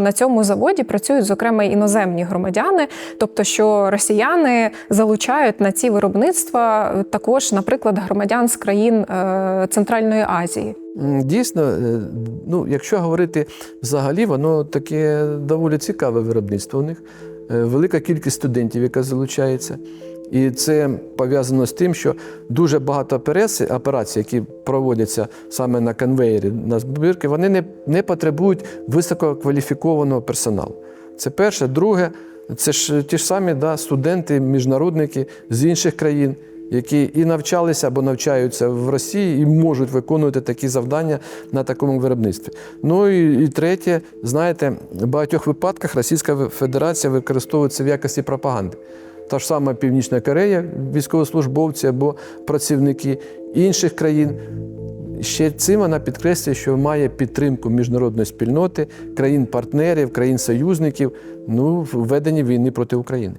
На цьому заводі працюють зокрема іноземні громадяни, тобто що росіяни залучають на ці виробництва також, наприклад, громадян з країн е, Центральної Азії. Дійсно, е, ну, якщо говорити взагалі, воно таке доволі цікаве виробництво у них. Е, Велика кількість студентів, яка залучається. І це пов'язано з тим, що дуже багато операцій, операцій, які проводяться саме на конвеєрі, на збірки, вони не, не потребують висококваліфікованого персоналу. Це перше. Друге, це ж ті ж самі да, студенти, міжнародники з інших країн, які і навчалися або навчаються в Росії і можуть виконувати такі завдання на такому виробництві. Ну і, і третє, знаєте, в багатьох випадках Російська Федерація використовується в якості пропаганди. Та ж сама Північна Корея, військовослужбовці або працівники інших країн. Ще цим вона підкреслює, що має підтримку міжнародної спільноти, країн-партнерів, країн-союзників ну, в веденні війни проти України.